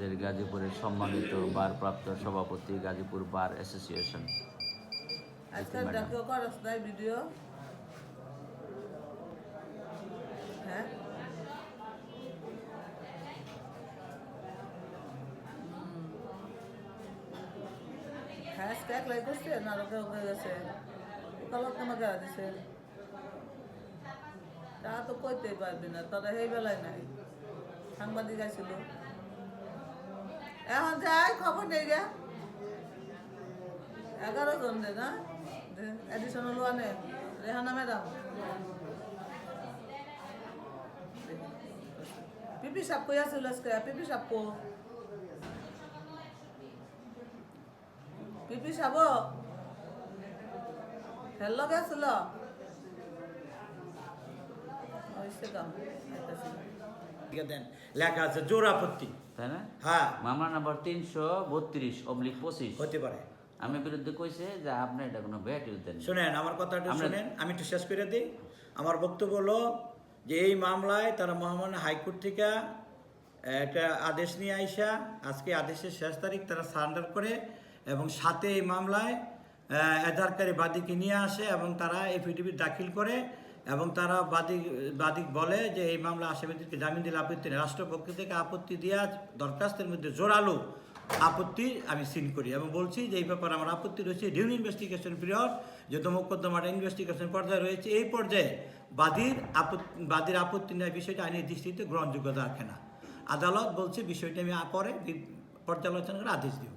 আমাদের গাজীপুরের সম্মানিত বারপ্রাপ্ত সভাপতি গাজীপুর বার অ্যাসোসিয়েশন। ভিডিও। হ্যাঁ? হ্যাঁ করছে না গেছে। দিছে? তা তো কইতেই পারবি না তোরা এই বেলায় নাই। সাংবাদিক আসছিল এখন যাই, খবর নেই গে। এগারো জন দে না এডিশনাল ওয়ানে রেহানা ম্যাডাম। পিপি সাপ কই আছিল আজকে? পিপি সাপ কো? পিপি সাপ হেল লগে আছিল? হয়েছে কাম আইতাছি। দেন। লেখা আছে জোর আপত্তি তাই না? হ্যাঁ। মামলা নাম্বার তিনশো বত্রিশ অবলিক পঁচিশ। হতে পারে। আমি বিরুদ্ধে কইছে যে আপনি এটা কোনো ব্যাটি দেন শুনেন আমার কথাটা শুনেন আমি একটু শেষ করে দিই। আমার বক্তব্য হলো যে এই মামলায় তারা মহামান্য হাইকোর্ট থেকে একটা আদেশ নিয়ে আইসা আজকে আদেশের শেষ তারিখ তারা সারেন্ডার করে এবং সাথে এই মামলায় আহ, এজাহারকারী বাদীকে নিয়ে আসে এবং তারা এফিডেভিট দাখিল করে এবং তারা বাদী বাদী বলে যে, এই মামলা আসামিদেরকে জামিন দিলে আপত্তি নেই। রাষ্ট্রপক্ষ থেকে আপত্তি দেওয়া দরখাস্তের মধ্যে জোরালো আপত্তি আমি সিন করি এবং বলছি যে, এই ব্যাপারে আমার আপত্তি রয়েছে। ডিউন ইনভেস্টিগেশন পিরিয়ড যেহেতু মোকদ্দমাটা ইনভেস্টিগেশন পর্যায়ে রয়েছে, এই পর্যায়ে বাদীর আপত্তি বাদীর আপত্তি নেওয়ার বিষয়টা আইনের দৃষ্টিতে গ্রহণযোগ্যতা রাখে না। আদালত বলছে, বিষয়টি আমি পরে পর্যালোচনা করে আদেশ দিব।